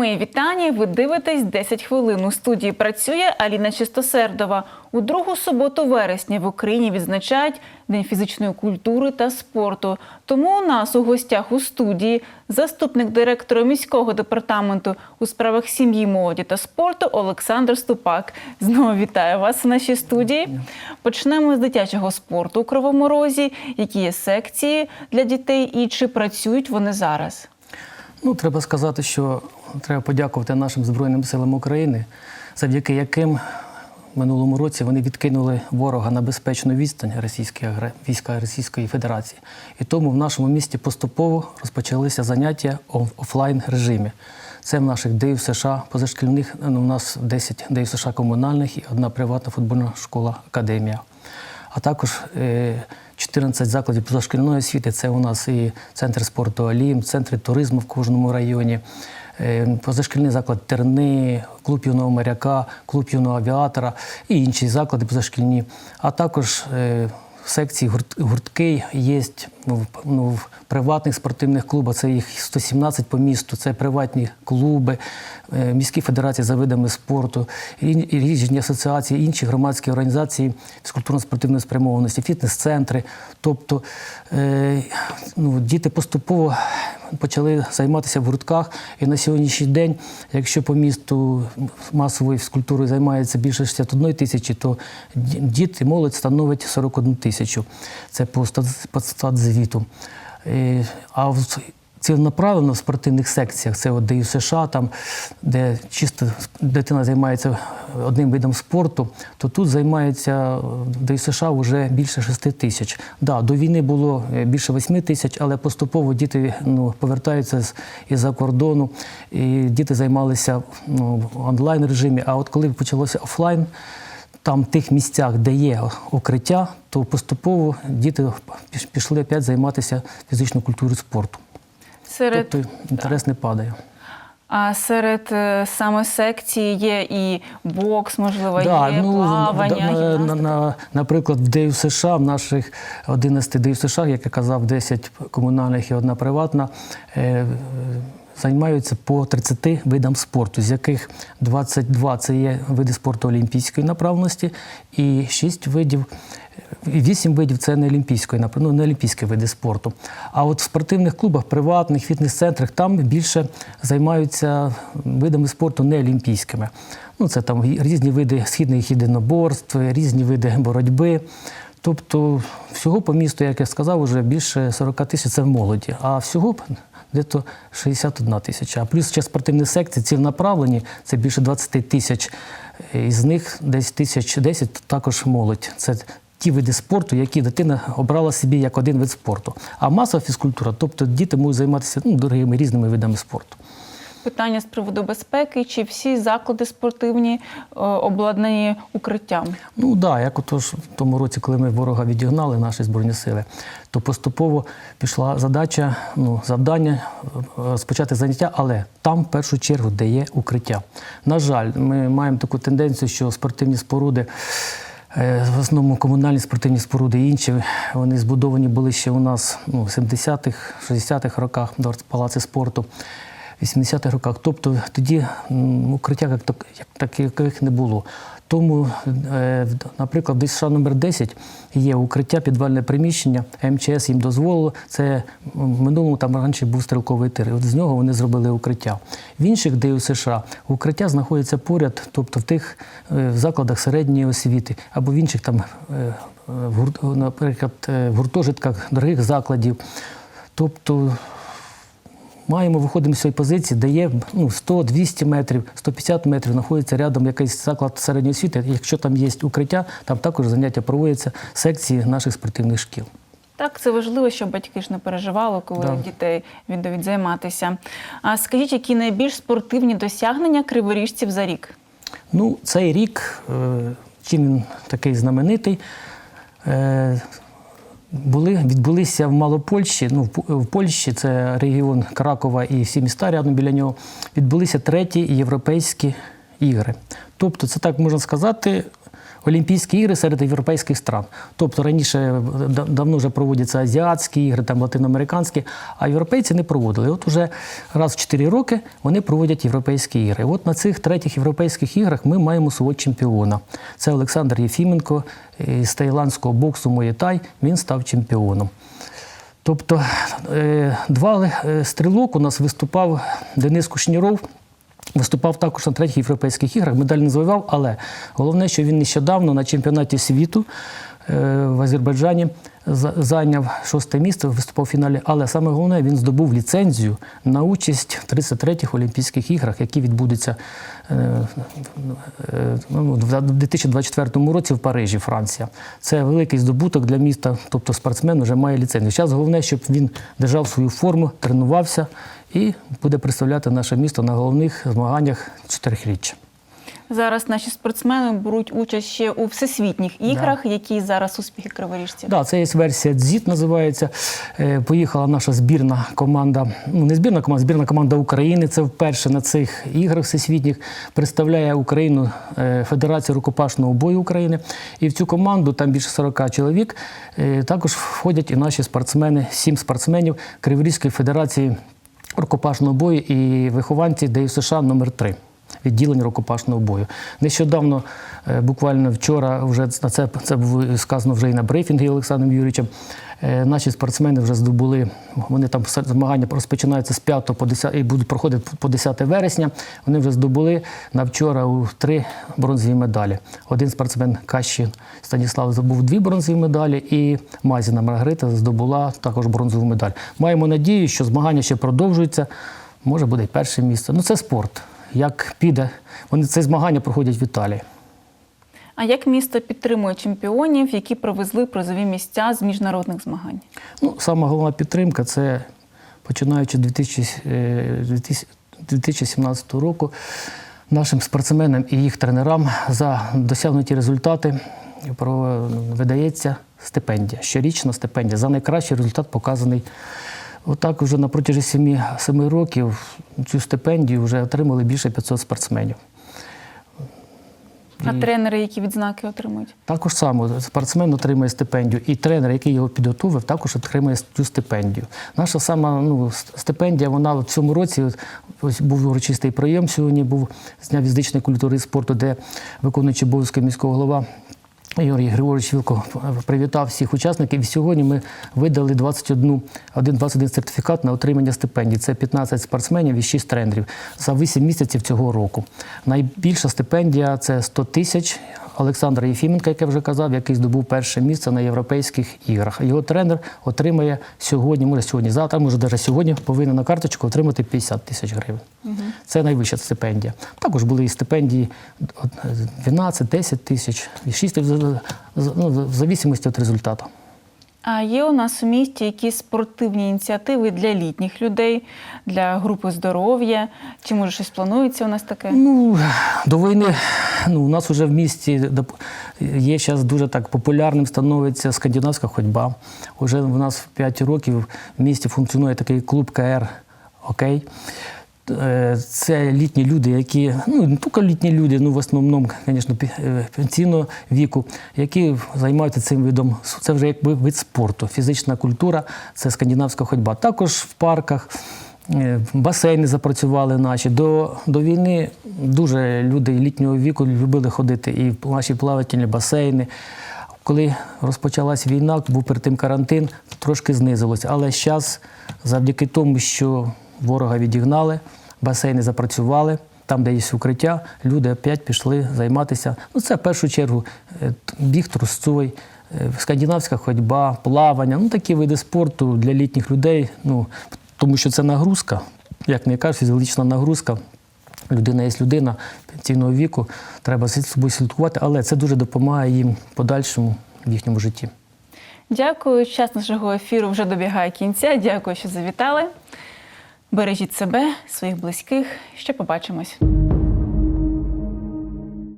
Мої вітання. Ви дивитесь 10 хвилин. У студії працює Аліна Чистосердова. У другу суботу вересня в Україні відзначають День фізичної культури та спорту. Тому у нас у гостях у студії заступник директора міського департаменту у справах сім'ї, молоді та спорту Олександр Ступак. Знову вітаю вас в нашій студії. Почнемо з дитячого спорту у Кривому Розі. Які є секції для дітей і чи працюють вони зараз? Ну, треба сказати, що треба подякувати нашим Збройним силам України, завдяки яким в минулому році вони відкинули ворога на безпечну відстань російської агре- війська Російської Федерації. І тому в нашому місті поступово розпочалися заняття в офлайн режимі. Це в наших ДЮ США позашкільних, ну, у нас 10 ДЮ США комунальних і одна приватна футбольна школа Академія. А також е, 14 закладів позашкільної освіти. Це у нас і центр спорту Олім, центри туризму в кожному районі, е, позашкільний заклад Терни, клуб юного моряка, клуб юного авіатора і інші заклади позашкільні. А також секції гуртки є ну, в- ну, приватних спортивних клубах. Це їх 117 по місту. Це приватні клуби, е, міські федерації за видами спорту, різні асоціації, інші громадські організації фізкультурно-спортивної спрямованості, фітнес-центри. Тобто е, ну, діти поступово почали займатися в гуртках. І на сьогоднішній день, якщо по місту масовою фізкультурою займається більше 61 тисячі, то ді- діти, молодь становить 41 тисячу. Це по стат- статзвіту. Е, А в ціленаправлено в спортивних секціях, це от ДЮ США, там, де чисто дитина займається одним видом спорту, то тут займається в США вже більше 6 тисяч. Да, до війни було е, більше 8 тисяч, але поступово діти ну, повертаються з із-за кордону, і діти займалися ну, в онлайн режимі. А от коли почалося офлайн, там в тих місцях, де є укриття, то поступово діти пішли опять займатися фізичною культурою спорту. Серед Тобто інтерес не падає. А серед е, саме секції є і бокс, можливо, Да, є ну, плавання, на, на, на, наприклад, в Дею США, в наших 11 Дею США, як я казав, 10 комунальних і одна приватна, е, займаються по 30 видам спорту, з яких 22 це є види спорту олімпійської направленості, і 6 видів. Вісім видів це не олімпійської ну, не олімпійські види спорту. А от в спортивних клубах, приватних фітнес-центрах там більше займаються видами спорту не олімпійськими. Ну, це там різні види східних єдиноборств, різні види боротьби. Тобто всього по місту, як я сказав, вже більше 40 тисяч це в молоді, а всього десь 61 тисяча. А плюс ще спортивні секції цільнаправлені, це більше 20 тисяч. Із них десь тисяч 10 також молодь. Це ті види спорту, які дитина обрала собі як один вид спорту. А масова фізкультура, тобто діти можуть займатися ну, дорогими різними видами спорту. Питання з приводу безпеки, чи всі заклади спортивні е, обладнані укриттям? Ну так, да, як отож в тому році, коли ми ворога відігнали, наші збройні сили, то поступово пішла задача, ну, завдання е, розпочати заняття, але там в першу чергу де є укриття. На жаль, ми маємо таку тенденцію, що спортивні споруди. е, В основному комунальні спортивні споруди і інші, вони збудовані були ще у нас ну, в 70-х, 60-х роках, палаци спорту. 80-х роках. Тобто тоді укриття як, так- як таких не було. Тому, е, в- наприклад, десь США номер 10 є укриття, підвальне приміщення, МЧС їм дозволило. Це в минулому там раніше був стрілковий тир. От з нього вони зробили укриття. В інших, де у США, укриття знаходиться поряд, тобто в тих е, в закладах середньої освіти або в інших там, е, в наприклад, в гуртожитках дорогих закладів. Тобто Маємо, виходимо з цієї позиції, де є ну, 100, 200 метрів, 150 метрів, знаходиться рядом якийсь заклад середньої освіти. Якщо там є укриття, там також заняття проводяться секції наших спортивних шкіл. Так, це важливо, щоб батьки ж не переживали, коли Да. дітей віддають займатися. А скажіть, які найбільш спортивні досягнення криворіжців за рік? Ну, цей рік, е, чим він такий знаменитий, е, були, відбулися в Малопольщі, ну, в Польщі, це регіон Кракова і всі міста рядом біля нього, відбулися треті європейські ігри. Тобто, це так можна сказати, Олімпійські ігри серед європейських стран. Тобто раніше е, давно вже проводяться азіатські ігри, там латиноамериканські, а європейці не проводили. От уже раз в 4 роки вони проводять європейські ігри. От на цих третіх європейських іграх ми маємо свого чемпіона. Це Олександр Єфіменко е, з таїландського боксу Моєтай. Він став чемпіоном. Тобто е, два стрілок у нас виступав Денис Кушніров. Виступав також на третіх європейських іграх, медаль не завоював, але головне, що він нещодавно на чемпіонаті світу в Азербайджані зайняв шосте місце, виступав в фіналі. Але саме головне, він здобув ліцензію на участь в 33-х Олімпійських іграх, які відбудуться е, е, ну, в 2024 році в Парижі, Франція. Це великий здобуток для міста, тобто спортсмен вже має ліцензію. Зараз головне, щоб він держав свою форму, тренувався і буде представляти наше місто на головних змаганнях чотирихріччя. Зараз наші спортсмени беруть участь ще у всесвітніх іграх, які зараз успіхи криворіжців. Да, це є версія «Дзіт» називається. Е, Поїхала наша збірна команда, ну не збірна команда, збірна команда України. Це вперше на цих іграх всесвітніх представляє Україну е, Федерація рукопашного бою України. І в цю команду там більше 40 чоловік. Е, Також входять і наші спортсмени, сім спортсменів Криворізької федерації рукопашного бою і вихованці ДЮСШ номер 3 відділення рукопашного бою. Нещодавно, е, буквально вчора, вже на це, це було сказано вже і на брифінгі Олександром Юрійовичем. е, Наші спортсмени вже здобули, вони там змагання розпочинаються з 5 по 10 і будуть проходити по 10 вересня. Вони вже здобули на вчора у три бронзові медалі. Один спортсмен Кащин Станіслав здобув дві бронзові медалі, і Мазіна Маргарита здобула також бронзову медаль. Маємо надію, що змагання ще продовжуються. Може буде перше місце. Ну це спорт. Як піде, вони це змагання проходять в Італії. А як місто підтримує чемпіонів, які привезли призові місця з міжнародних змагань? Ну, сама головна підтримка це починаючи з 2000, е, 2000 2017 року нашим спортсменам і їх тренерам за досягнуті результати видається стипендія, щорічна стипендія. За найкращий результат показаний. Отак вже на протязі 7, 7 років цю стипендію вже отримали більше 500 спортсменів. А тренери, які відзнаки отримують? Також само спортсмен отримує стипендію, і тренер, який його підготовив, також отримує цю стипендію. Наша сама ну, стипендія, вона в цьому році ось був урочистий прийом. Сьогодні був з дня фізичної культури і спорту, де виконуючий обов'язки міського голова. Юрій Григорович Вілко привітав всіх учасників. Сьогодні ми видали 21, один 21 сертифікат на отримання стипендій. Це 15 спортсменів і 6 тренерів за 8 місяців цього року. Найбільша стипендія це 100 тисяч Олександра Єфіменка, як я вже казав, який здобув перше місце на європейських іграх. Його тренер отримає сьогодні, може сьогодні, завтра, може навіть сьогодні повинен на карточку отримати 50 тисяч гривень. Це найвища стипендія. Також були і стипендії 12, 10 тисяч, і 6 в, за- за- ну, в зависимості від результату. А є у нас у місті якісь спортивні ініціативи для літніх людей, для групи здоров'я? Чи може щось планується у нас таке? Ну, до війни ну, у нас вже в місті є зараз дуже так популярним становиться скандинавська ходьба. Уже в нас в 5 років в місті функціонує такий клуб КР Окей. Е, Це літні люди, які, ну не тільки літні люди, ну в основному, звісно, е, пенсійного віку, які займаються цим видом. Це вже якби вид спорту, фізична культура, це скандинавська ходьба. Також в парках. Е, Басейни запрацювали наші. До, до війни дуже люди літнього віку любили ходити і наші плавательні басейни. Коли розпочалась війна, був перед тим карантин, трошки знизилось. Але зараз, завдяки тому, що ворога відігнали, басейни запрацювали, там, де є укриття, люди опять пішли займатися. Ну, це в першу чергу е, біг трусцой, е, скандинавська ходьба, плавання, ну такі види спорту для літніх людей. Ну, тому що це нагрузка, як не кажуть, фізична нагрузка. Людина є людина пенсійного віку, треба з собою слідкувати, але це дуже допомагає їм подальшому в їхньому житті. Дякую. Час нашого ефіру вже добігає кінця. Дякую, що завітали. Бережіть себе, своїх близьких. Ще побачимось.